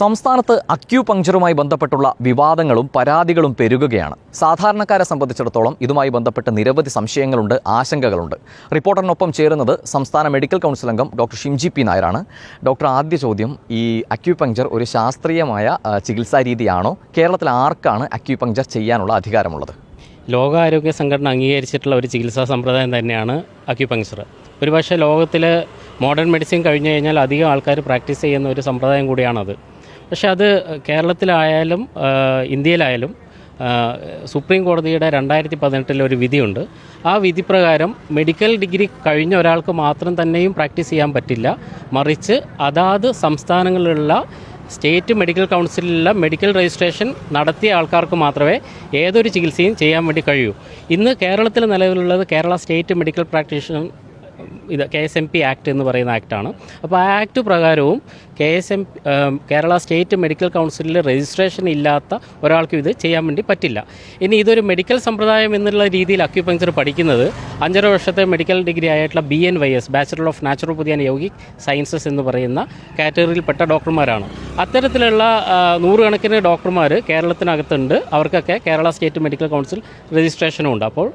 സംസ്ഥാനത്ത് അക്യൂപങ്ക്ചറുമായി ബന്ധപ്പെട്ടുള്ള വിവാദങ്ങളും പരാതികളും പെരുകുകയാണ്. സാധാരണക്കാരെ സംബന്ധിച്ചിടത്തോളം ഇതുമായി ബന്ധപ്പെട്ട് നിരവധി സംശയങ്ങളുണ്ട് ആശങ്കകളുണ്ട്. റിപ്പോർട്ടറിനൊപ്പം ചേരുന്നത് സംസ്ഥാന മെഡിക്കൽ കൗൺസിൽ അംഗം ഡോക്ടർ ഷിംജി പി നായരാണ്. ഡോക്ടർ ആദ്യ ചോദ്യം ഈ അക്യൂപങ്ക്ചർ ഒരു ശാസ്ത്രീയമായ ചികിത്സാ രീതിയാണോ? കേരളത്തിൽ ആർക്കാണ് അക്യൂപങ്ക്ചർ ചെയ്യാനുള്ള അധികാരമുള്ളത്? ലോകാരോഗ്യ സംഘടന അംഗീകരിച്ചിട്ടുള്ള ഒരു ചികിത്സാ സമ്പ്രദായം തന്നെയാണ് അക്യുപങ്ചർ ഒരുപക്ഷെ ലോകത്തിൽ മോഡേൺ മെഡിസിൻ കഴിഞ്ഞു കഴിഞ്ഞാൽ അധികം ആൾക്കാർ പ്രാക്ടീസ് ചെയ്യുന്ന ഒരു സമ്പ്രദായം കൂടിയാണത്. പക്ഷെ അത് കേരളത്തിലായാലും ഇന്ത്യയിലായാലും സുപ്രീം കോടതിയുടെ രണ്ടായിരത്തി പതിനെട്ടിലെ ഒരു വിധിയുണ്ട്. ആ വിധി പ്രകാരം മെഡിക്കൽ ഡിഗ്രി കഴിഞ്ഞ ഒരാൾക്ക് മാത്രം തന്നെയും പ്രാക്ടീസ് ചെയ്യാൻ പറ്റില്ല. മറിച്ച് അതാത് സംസ്ഥാനങ്ങളിലുള്ള സ്റ്റേറ്റ് മെഡിക്കൽ കൗൺസിലുള്ള മെഡിക്കൽ രജിസ്ട്രേഷൻ നടത്തിയ ആൾക്കാർക്ക് മാത്രമേ ഏതൊരു ചികിത്സയും ചെയ്യാൻ വേണ്ടി കഴിയൂ. ഇന്ന് കേരളത്തിൽ നിലവിലുള്ളത് കേരള സ്റ്റേറ്റ് മെഡിക്കൽ പ്രാക്ടീഷൻ ഇത് K S M P act എന്ന് പറയുന്ന ആക്ടാണ്. അപ്പോൾ ആ act പ്രകാരവും K S M Kerala state medical കൗൺസിലിൽ രജിസ്ട്രേഷൻ ഇല്ലാത്ത ഒരാൾക്കും ഇത് ചെയ്യാൻ വേണ്ടി പറ്റില്ല. ഇനി ഇതൊരു മെഡിക്കൽ സമ്പ്രദായം എന്നുള്ള രീതിയിൽ അക്യുപങ്ചർ പഠിക്കുന്നത് അഞ്ചര വർഷത്തെ മെഡിക്കൽ ഡിഗ്രി ആയിട്ടുള്ള B N Y S bachelor of naturopathy and yogic sciences എന്ന് പറയുന്ന കാറ്റഗറിയിൽപ്പെട്ട ഡോക്ടർമാരാണ്. അത്തരത്തിലുള്ള നൂറുകണക്കിന് ഡോക്ടർമാർ കേരളത്തിനകത്തുണ്ട്. അവർക്കൊക്കെ കേരള സ്റ്റേറ്റ് മെഡിക്കൽ കൗൺസിൽ രജിസ്ട്രേഷനും ഉണ്ട് അപ്പോൾ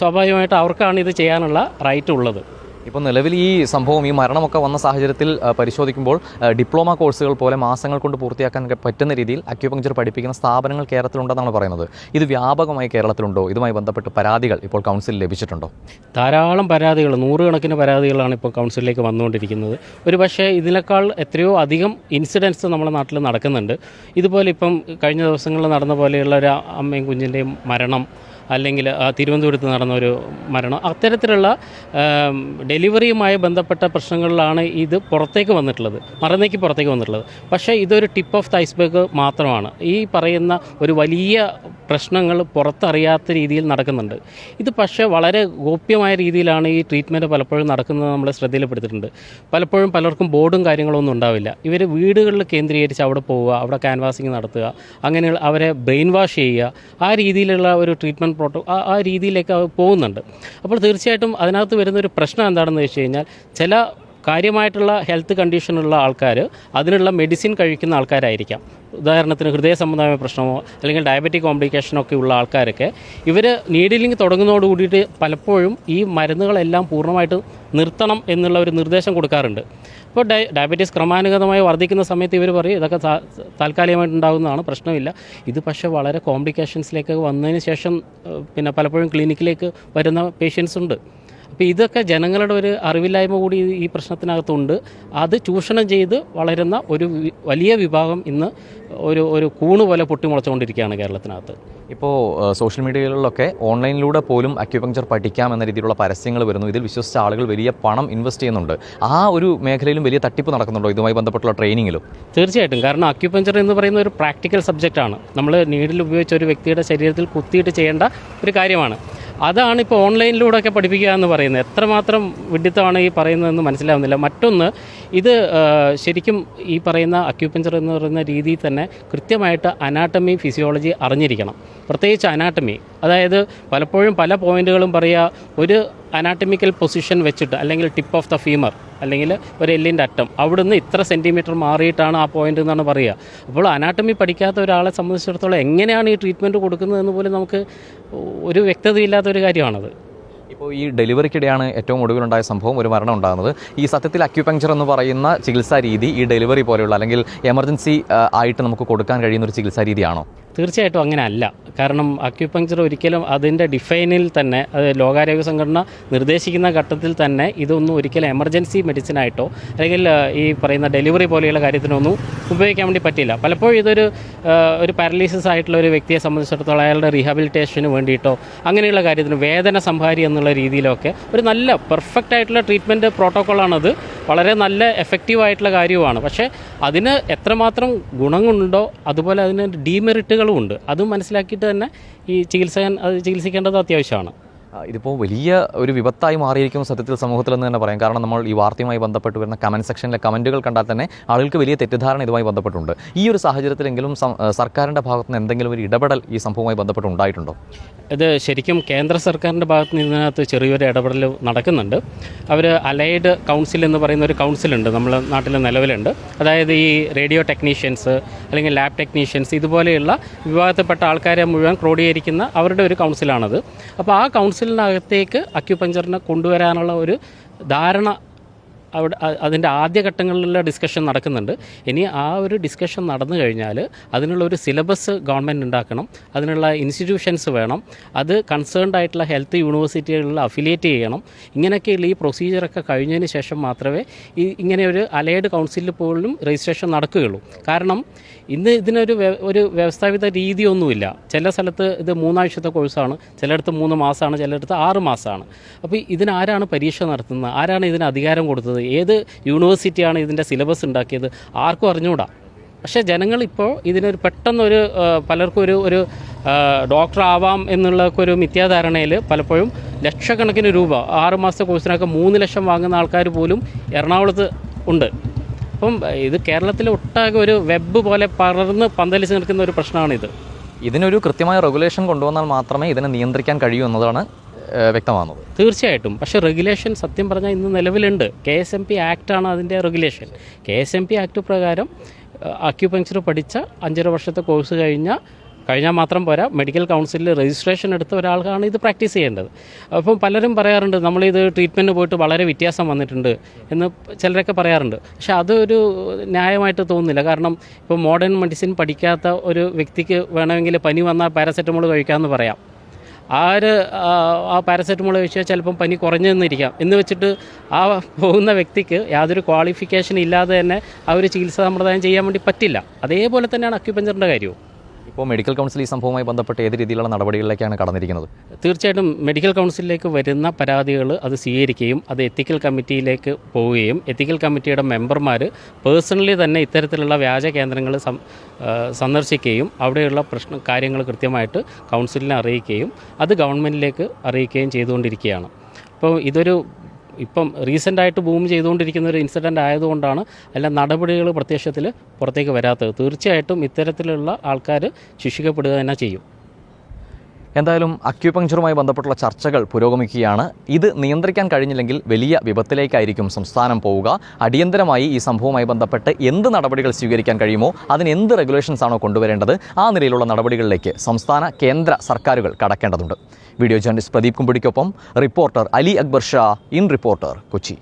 സ്വാഭാവികമായിട്ട് അവർക്കാണ് ഇത് ചെയ്യാനുള്ള റൈറ്റ് ഉള്ളത്. ഇപ്പോൾ നിലവിൽ ഈ സംഭവം ഈ മരണമൊക്കെ വന്ന സാഹചര്യത്തിൽ പരിശോധിക്കുമ്പോൾ ഡിപ്ലോമ കോഴ്സുകൾ പോലെ മാസങ്ങൾ കൊണ്ട് പൂർത്തിയാക്കാൻ പറ്റുന്ന രീതിയിൽ അക്യുപങ്ചർ പഠിപ്പിക്കുന്ന സ്ഥാപനങ്ങൾ കേരളത്തിലുണ്ടെന്നാണ് പറയുന്നത്. ഇത് വ്യാപകമായി കേരളത്തിലുണ്ടോ? ഇതുമായി ബന്ധപ്പെട്ട് പരാതികൾ ഇപ്പോൾ കൗൺസിലിൽ ലഭിച്ചിട്ടുണ്ടോ? ധാരാളം പരാതികൾ നൂറുകണക്കിന് പരാതികളാണ് ഇപ്പോൾ കൗൺസിലിലേക്ക് വന്നുകൊണ്ടിരിക്കുന്നത്. ഒരു പക്ഷേ ഇതിനേക്കാൾ എത്രയോ അധികം ഇൻസിഡൻസ് നമ്മുടെ നാട്ടിൽ നടക്കുന്നുണ്ട്. ഇതുപോലെ ഇപ്പം കഴിഞ്ഞ ദിവസങ്ങളിൽ നടന്ന പോലെയുള്ള ഒരു അമ്മയും കുഞ്ഞിന്റെയും മരണം അല്ലെങ്കിൽ തിരുവനന്തപുരത്ത് നടന്ന ഒരു മരണം. അത്തരത്തിലുള്ള ഡെലിവറിയുമായി ബന്ധപ്പെട്ട പ്രശ്നങ്ങളിലാണ് ഇത് പുറത്തേക്ക് വന്നിട്ടുള്ളത്. മറന്നേക്ക് പുറത്തേക്ക് വന്നിട്ടുള്ളത്. പക്ഷേ ഇതൊരു ടിപ്പ് ഓഫ് ദ ഐസ്ബർഗ് മാത്രമാണ്. ഈ പറയുന്ന ഒരു വലിയ പ്രശ്നങ്ങൾ പുറത്തറിയാത്ത രീതിയിൽ നടക്കുന്നുണ്ട്. ഇത് പക്ഷേ വളരെ ഗോപ്യമായ രീതിയിലാണ് ഈ ട്രീറ്റ്മെന്റ് പലപ്പോഴും നടക്കുന്നത് നമ്മൾ ശ്രദ്ധയിൽപ്പെടുത്തിയിട്ടുണ്ട്. പലപ്പോഴും പലർക്കും ബോർഡും കാര്യങ്ങളൊന്നും ഉണ്ടാവില്ല. ഇവർ വീടുകളിൽ കേന്ദ്രീകരിച്ച് അവിടെ പോവുക അവിടെ ക്യാൻവാസിങ് നടത്തുക അങ്ങനെ അവരെ ബ്രെയിൻ വാഷ് ചെയ്യുക ആ രീതിയിലുള്ള ഒരു ട്രീറ്റ്മെന്റ് പ്രോട്ടോ ആ രീതിയിലേക്ക് പോകുന്നുണ്ട്. അപ്പോൾ തീർച്ചയായിട്ടും അതിനകത്ത് വരുന്ന ഒരു പ്രശ്നം എന്താണെന്ന് വെച്ച് കഴിഞ്ഞാൽ ചില കാര്യമായിട്ടുള്ള ഹെൽത്ത് കണ്ടീഷനുള്ള ആൾക്കാർ അതിനുള്ള മെഡിസിൻ കഴിക്കുന്ന ആൾക്കാരായിരിക്കാം. ഉദാഹരണത്തിന് ഹൃദയ സംബന്ധമായ പ്രശ്നമോ അല്ലെങ്കിൽ ഡയബറ്റിക് കോംപ്ലിക്കേഷനോ ഒക്കെ ഉള്ള ആൾക്കാരൊക്കെ ഇവർ നീഡിലിംഗ് തുടങ്ങുന്നതോട് കൂടിയിട്ട് പലപ്പോഴും ഈ മരുന്നുകളെല്ലാം പൂർണമായിട്ട് നിർത്തണം എന്നുള്ള ഒരു നിർദ്ദേശം കൊടുക്കാറുണ്ട്. ഇപ്പോൾ ഡയ ഡയബറ്റീസ് ക്രമാനുഗതമായി വർദ്ധിക്കുന്ന സമയത്ത് ഇവർ പറയും ഇതൊക്കെ താ- താൽക്കാലികമായിട്ട് ഉണ്ടാകുന്നതാണ് പ്രശ്നമില്ല. ഇത് പക്ഷേ വളരെ കോംപ്ലിക്കേഷൻസിലേക്ക് വന്നതിന് ശേഷം പിന്നെ പലപ്പോഴും ക്ലിനിക്കിലേക്ക് വരുന്ന പേഷ്യൻസ് ഉണ്ട് അപ്പോൾ ഇതൊക്കെ ജനങ്ങളുടെ ഒരു അറിവില്ലായ്മ കൂടി ഈ- പ്രശ്നത്തിനകത്തുണ്ട്. അത് ചൂഷണം ചെയ്ത് വളരുന്ന ഒരു വലിയ വിഭാഗം ഇന്ന് ഒരു ഒരു കൂണ് പോലെ പൊട്ടിമുളച്ചുകൊണ്ടിരിക്കുകയാണ് കേരളത്തിനകത്ത്. ഇപ്പോൾ സോഷ്യൽ മീഡിയകളിലൊക്കെ ഓൺലൈനിലൂടെ പോലും അക്യുപങ്ചർ പഠിക്കാം എന്ന രീതിയിലുള്ള പരസ്യങ്ങൾ വരുന്നു. ഇതിൽ വിശ്വസിച്ച ആളുകൾ വലിയ പണം ഇൻവെസ്റ്റ് ചെയ്യുന്നുണ്ട്. ആ ഒരു മേഖലയിലും വലിയ തട്ടിപ്പ് നടക്കുന്നുണ്ടോ ഇതുമായി ബന്ധപ്പെട്ടുള്ള ട്രെയിനിങ്ങിലും? തീർച്ചയായിട്ടും. കാരണം അക്യുപഞ്ചർ എന്ന് പറയുന്ന ഒരു പ്രാക്ടിക്കൽ സബ്ജക്റ്റാണ്. നമ്മൾ നീഡിൽ ഉപയോഗിച്ച് ഒരു വ്യക്തിയുടെ ശരീരത്തിൽ കുത്തിയിട്ട് ചെയ്യേണ്ട ഒരു കാര്യമാണ്. അതാണ് ഇപ്പോൾ ഓൺലൈനിലൂടെ ഒക്കെ പഠിപ്പിക്കുക എന്ന് പറയുന്നത്. എത്രമാത്രം വിഡിത്തമാണ് ഈ പറയുന്നതെന്ന് മനസ്സിലാവുന്നില്ല. മറ്റൊന്ന് ഇത് ശരിക്കും ഈ പറയുന്ന അക്യൂപ്പഞ്ചർ എന്ന് പറയുന്ന രീതിയിൽ തന്നെ കൃത്യമായിട്ട് അനാട്ടമി ഫിസിയോളജി അറിഞ്ഞിരിക്കണം. പ്രത്യേകിച്ച് അനാട്ടമി അതായത് പലപ്പോഴും പല പോയിന്റുകളും പറയുക. ഒരു അനാട്ടമിക്കൽ പൊസിഷൻ വെച്ചിട്ട് അല്ലെങ്കിൽ ടിപ്പ് ഓഫ് ദ ഫീമർ അല്ലെങ്കിൽ ഒരു എല്ലിന്റെ അറ്റം. അവിടുന്ന് ഇത്ര സെന്റിമീറ്റർ മാറിയിട്ടാണ് ആ പോയിന്റ് എന്നാണ് പറയുക. അപ്പോൾ അനാട്ടമി പഠിക്കാത്ത ഒരാളെ സംബന്ധിച്ചിടത്തോളം എങ്ങനെയാണ് ഈ ട്രീറ്റ്മെന്റ് കൊടുക്കുന്നതെന്ന് പോലും നമുക്ക് ഒരു വ്യക്തതയില്ലാത്ത ഒരു കാര്യമാണത്. ഇപ്പോൾ ഈ ഡെലിവറിക്കിടെയാണ് ഏറ്റവും ഒടുവിലുണ്ടായ സംഭവം ഒരു മരണം ഉണ്ടാകുന്നത്. ഈ സത്യത്തിൽ അക്യുപങ്ചർ എന്ന് പറയുന്ന ചികിത്സാ രീതി ഈ ഡെലിവറി പോലെയുള്ള അല്ലെങ്കിൽ എമർജൻസി ആയിട്ട് നമുക്ക് കൊടുക്കാൻ കഴിയുന്ന ഒരു ചികിത്സാ രീതിയാണോ? തീർച്ചയായിട്ടും അങ്ങനെ അല്ല കാരണം അക്യുപങ്ചർ ഒരിക്കലും അതിന്റെ ഡിഫൈനിൽ തന്നെ അത് ലോകാരോഗ്യ സംഘടന നിർദ്ദേശിക്കുന്ന ഘട്ടത്തിൽ തന്നെ ഇതൊന്നും ഒരിക്കലും എമർജൻസി മെഡിസിനായിട്ടോ അല്ലെങ്കിൽ ഈ പറയുന്ന ഡെലിവറി പോലെയുള്ള കാര്യത്തിനൊന്നും ഉപയോഗിക്കാൻ വേണ്ടി പറ്റില്ല പലപ്പോഴും ഇതൊരു ഒരു പാരലിസിസ് ആയിട്ടുള്ള ഒരു വ്യക്തിയെ സംബന്ധിച്ചിടത്തോളം അയാളുടെ റീഹാബിലിറ്റേഷന് വേണ്ടിയിട്ടോ അങ്ങനെയുള്ള കാര്യത്തിന് വേദന സംഹാരി എന്നുള്ള രീതിയിലൊക്കെ ഒരു നല്ല പെർഫെക്റ്റ് ആയിട്ടുള്ള ട്രീറ്റ്മെന്റ് പ്രോട്ടോക്കോളാണത് വളരെ നല്ല എഫക്റ്റീവ് ആയിട്ടുള്ള കാര്യമാണ് പക്ഷേ അതിന് എത്രമാത്രം ഗുണങ്ങളുണ്ടോ അതുപോലെ അതിന് ഡീമെറിറ്റുകളും ഉണ്ട് അതും മനസ്സിലാക്കിയിട്ട് തന്നെ ഈ ചികിത്സകൻ അത് ചികിത്സിക്കേണ്ടത് അത്യാവശ്യമാണ്. ഇതിപ്പോൾ വലിയ ഒരു വിപത്തായി മാറിയിരിക്കും സത്യത്തിൽ സമൂഹത്തിലെന്ന് തന്നെ പറയാം. കാരണം നമ്മൾ ഈ വാർത്തയുമായി ബന്ധപ്പെട്ട് വരുന്ന കമന്റ് സെക്ഷനിലെ കമന്റുകൾ കണ്ടാൽ തന്നെ ആളുകൾക്ക് വലിയ തെറ്റിദ്ധാരണ ഇതുമായി ബന്ധപ്പെട്ടുണ്ട്. ഈ ഒരു സാഹചര്യത്തിലെങ്കിലും സർക്കാരിന്റെ ഭാഗത്ത് നിന്ന് എന്തെങ്കിലും ഒരു ഇടപെടൽ ഈ സംഭവവുമായി ബന്ധപ്പെട്ട് ഉണ്ടായിട്ടുണ്ടോ? ഇത് ശരിക്കും കേന്ദ്ര സർക്കാരിന്റെ ഭാഗത്ത് നിന്ന് ഇതിനകത്ത് ചെറിയൊരു ഇടപെടൽ നടക്കുന്നുണ്ട്. അവർ അലൈഡ് കൗൺസിൽ എന്ന് പറയുന്ന ഒരു കൗൺസിലുണ്ട് നമ്മുടെ നാട്ടിൽ നിലവിലുണ്ട്. അതായത് ഈ റേഡിയോ ടെക്നീഷ്യൻസ് അല്ലെങ്കിൽ ലാബ് ടെക്നീഷ്യൻസ് ഇതുപോലെയുള്ള വിഭാഗത്തിൽപ്പെട്ട ആൾക്കാരെ മുഴുവൻ ക്രോഡീകരിക്കുന്ന അവരുടെ ഒരു കൗൺസിലാണത്. അപ്പോൾ ആ കൗൺസിലിനകത്തേക്ക് അക്യുപഞ്ചറിനെ കൊണ്ടുവരാനുള്ള ഒരു ധാരണ അവിടെ അതിന്റെ ആദ്യഘട്ടങ്ങളിലുള്ള ഡിസ്കഷൻ നടക്കുന്നുണ്ട്. ഇനി ആ ഒരു ഡിസ്കഷൻ നടന്നു കഴിഞ്ഞാൽ അതിനുള്ള ഒരു സിലബസ് ഗവൺമെന്റ് ഉണ്ടാക്കണം. അതിനുള്ള ഇൻസ്റ്റിറ്റ്യൂഷൻസ് വേണം. അത് കൺസേൺഡ് ആയിട്ടുള്ള ഹെൽത്ത് യൂണിവേഴ്സിറ്റികളിൽ അഫിലിയേറ്റ് ചെയ്യണം. ഇങ്ങനെയൊക്കെയുള്ള ഈ പ്രൊസീജിയറൊക്കെ കഴിഞ്ഞതിന് ശേഷം മാത്രമേ ഈ ഇങ്ങനെ ഒരു അലൈഡ് കൗൺസിലിൽ പോലും രജിസ്ട്രേഷൻ നടക്കുകയുള്ളൂ. കാരണം ഇന്ന് ഇതിനൊരു ഒരു വ്യവസ്ഥാപിത രീതിയൊന്നുമില്ല. ചില സ്ഥലത്ത് ഇത് മൂന്നാഴ്ചത്തെ കോഴ്സാണ് ചിലയിടത്ത് മൂന്ന് മാസമാണ് ചിലയിടത്ത് ആറ് മാസമാണ്. അപ്പോൾ ഇതിനാരാണ് പരീക്ഷ നടത്തുന്നത്? ആരാണ് ഇതിന് അധികാരം കൊടുത്തത്? ഏത് യൂണിവേഴ്സിറ്റിയാണ് ഇതിന്റെ സിലബസ് ഉണ്ടാക്കിയത്? ആർക്കും അറിഞ്ഞുകൂടാ പക്ഷേ ജനങ്ങളിപ്പോൾ ഇതിനൊരു പെട്ടെന്നൊരു പലർക്കും ഒരു ഒരു ഡോക്ടറാവാം ഡോക്ടർ ആവാം എന്നുള്ള ഒരു മിഥ്യാധാരണയിൽ പലപ്പോഴും ലക്ഷക്കണക്കിന് രൂപ ആറ് മാസത്തെ കോഴ്സിനൊക്കെ മൂന്ന് ലക്ഷം വാങ്ങുന്ന ആൾക്കാർ പോലും എറണാകുളത്ത് ഉണ്ട്. അപ്പം ഇത് കേരളത്തിലെ ഒട്ടാകെ ഒരു വെബ് പോലെ പടർന്ന് പന്തലിച്ച് നിൽക്കുന്ന ഒരു പ്രശ്നമാണിത്. ഇതിനൊരു കൃത്യമായ റെഗുലേഷൻ കൊണ്ടുവന്നാൽ മാത്രമേ ഇതിനെ നിയന്ത്രിക്കാൻ കഴിയൂ എന്നതാണ് വ്യക്തമാകുന്നത്. തീർച്ചയായിട്ടും. പക്ഷേ റെഗുലേഷൻ സത്യം പറഞ്ഞാൽ ഇന്ന് നിലവിലുണ്ട്. കെ എസ് എം പി ആക്റ്റാണ് അതിന്റെ regulation. K S M P act പ്രകാരം അക്യുപഞ്ചർ പഠിച്ച അഞ്ചര വർഷത്തെ കോഴ്സ് കഴിഞ്ഞ കഴിഞ്ഞാൽ മാത്രം പോരാ മെഡിക്കൽ കൗൺസിലിൽ രജിസ്ട്രേഷൻ എടുത്ത ഒരാൾക്കാണ് ഇത് പ്രാക്ടീസ് ചെയ്യേണ്ടത്. അപ്പം പലരും പറയാറുണ്ട് നമ്മളിത് ട്രീറ്റ്മെന്റ് പോയിട്ട് വളരെ വ്യത്യാസം വന്നിട്ടുണ്ട് എന്ന് ചിലരൊക്കെ പറയാറുണ്ട്. പക്ഷേ അതൊരു ന്യായമായിട്ട് തോന്നുന്നില്ല. കാരണം ഇപ്പോൾ മോഡേൺ മെഡിസിൻ പഠിക്കാത്ത ഒരു വ്യക്തിക്ക് വേണമെങ്കിൽ പനി വന്നാൽ പാരസെറ്റമോൾ കഴിക്കാമെന്ന് പറയാം. ആ ഒരു ആ, പാരസെറ്റമോൾ കഴിച്ചാൽ ചിലപ്പം പനി കുറഞ്ഞു നിന്നിരിക്കാം എന്ന് വെച്ചിട്ട് ആ പോകുന്ന വ്യക്തിക്ക് യാതൊരു ക്വാളിഫിക്കേഷൻ ഇല്ലാതെ തന്നെ ആ ഒരു ചികിത്സാ സമ്പ്രദായം ചെയ്യാൻ വേണ്ടി പറ്റില്ല. അതേപോലെ തന്നെയാണ് അക്യുപഞ്ചറിന്റെ കാര്യവും. ഇപ്പോൾ മെഡിക്കൽ കൗൺസിൽ ഈ സംഭവവുമായി ബന്ധപ്പെട്ട് ഏത് രീതിയിലുള്ള നടപടികളിലേക്കാണ് കടന്നിരിക്കുന്നത്? തീർച്ചയായിട്ടും മെഡിക്കൽ കൗൺസിലിലേക്ക് വരുന്ന പരാതികൾ അത് സ്വീകരിക്കുകയും അത് എത്തിക്കൽ കമ്മിറ്റിയിലേക്ക് പോവുകയും എത്തിക്കൽ കമ്മിറ്റിയുടെ മെമ്പർമാർ പേഴ്സണലി തന്നെ ഇത്തരത്തിലുള്ള വ്യാജ കേന്ദ്രങ്ങൾ സന്ദർശിക്കുകയും അവിടെയുള്ള പ്രശ്ന കാര്യങ്ങൾ കൃത്യമായിട്ട് കൗൺസിലിനെ അറിയിക്കുകയും അത് ഗവൺമെന്റിലേക്ക് അറിയിക്കുകയും ചെയ്തുകൊണ്ടിരിക്കുകയാണ്. അപ്പോൾ ഇതൊരു ഇപ്പം റീസെന്റായിട്ട് ബൂം ചെയ്തുകൊണ്ടിരിക്കുന്ന ഒരു ഇൻസിഡന്റ് ആയതുകൊണ്ടാണ് അല്ല നടപടികൾ പ്രത്യക്ഷത്തിൽ പുറത്തേക്ക് വരാത്തത്. തീർച്ചയായിട്ടും ഇത്തരത്തിലുള്ള ആൾക്കാർ ശിക്ഷിക്കപ്പെടുക തന്നെ ചെയ്യും. എന്തായാലും അക്യുപങ്ചറുമായി ബന്ധപ്പെട്ടുള്ള ചർച്ചകൾ പുരോഗമിക്കുകയാണ്. ഇത് നിയന്ത്രിക്കാൻ കഴിഞ്ഞില്ലെങ്കിൽ വലിയ വിപത്തിലേക്കായിരിക്കും സംസ്ഥാനം പോവുക. അടിയന്തരമായി ഈ സംഭവവുമായി ബന്ധപ്പെട്ട് എന്ത് നടപടികൾ സ്വീകരിക്കാൻ കഴിയുമോ അതിന് എന്ത് റെഗുലേഷൻസ് ആണോ കൊണ്ടുവരേണ്ടത് ആ നിലയിലുള്ള നടപടികളിലേക്ക് സംസ്ഥാന കേന്ദ്ര സർക്കാരുകൾ കടക്കേണ്ടതുണ്ട്. Video journalist Pradeep കുമ്പിടിക്കൊപ്പം reporter Ali Akbar Shah in reporter Kochi.